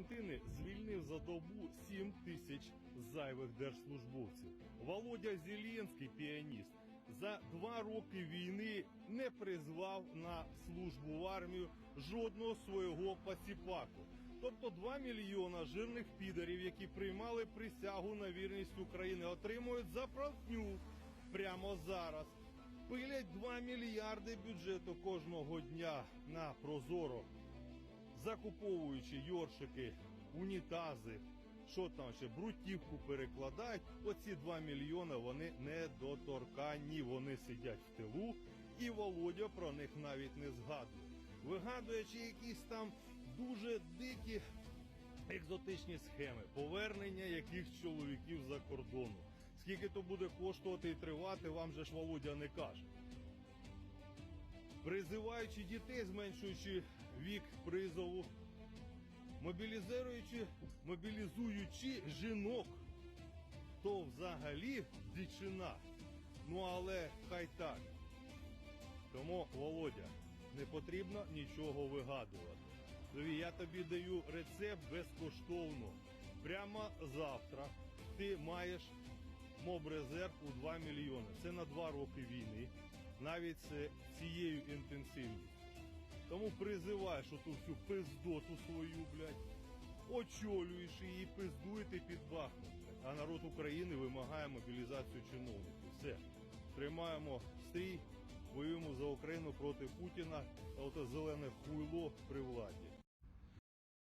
Аргентини звільнив за добу 7 тисяч зайвих держслужбовців. Володя Зеленський, піаніст, за два роки війни не призвав на службу в армію жодного свого пасіпаку. Тобто 2 мільйона жирних підарів, які приймали присягу на вірність України, отримують заправню прямо зараз. Пилять 2 мільярди бюджету кожного дня на прозоро закуповуючи йоршики, унітази, що там ще, брутівку перекладають, оці 2 мільйони вони недоторканні, вони сидять в тилу, і Володя про них навіть не згадує. Вигадуючи якісь там дуже дикі екзотичні схеми, повернення якихось чоловіків за кордону. Скільки то буде коштувати і тривати, вам же ж Володя не каже призиваючи дітей, зменшуючи вік призову, мобілізуючи, мобілізуючи жінок, то взагалі дичина. Ну але хай так. Тому, Володя, не потрібно нічого вигадувати. Тобі, Я тобі даю рецепт безкоштовно. Прямо завтра ти маєш мобрезерв у 2 мільйони. Це на 2 роки війни навіть з цією інтенсивністю. Тому призиваєш оту всю пиздоту свою, блядь, очолюєш її, пиздуєте під Бахмут. А народ України вимагає мобілізацію чиновників. Все. Тримаємо стрій, воюємо за Україну проти Путіна та оте зелене хуйло при владі.